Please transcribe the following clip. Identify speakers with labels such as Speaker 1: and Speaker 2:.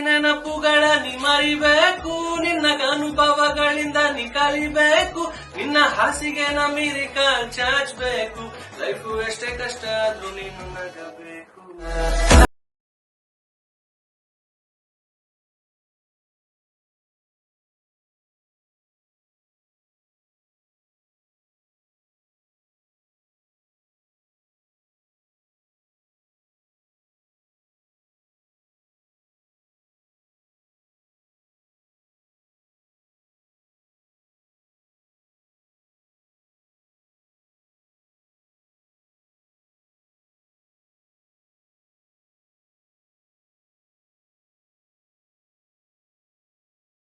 Speaker 1: ನೆನಪುಗಳ ನಿಮರಿಬೇಕು, ನಿನ್ನ ಅನುಭವಗಳಿಂದ ನೀ ಕಲಿಬೇಕು ನಿನ್ನ ಹಾಸಿಗೆ ನಮಿರಿ ಚಾಚಬೇಕು ಲೈಫು ಎಷ್ಟೇ ಕಷ್ಟ ಆದ್ರೂ ನೀನು ನಗಬೇಕು.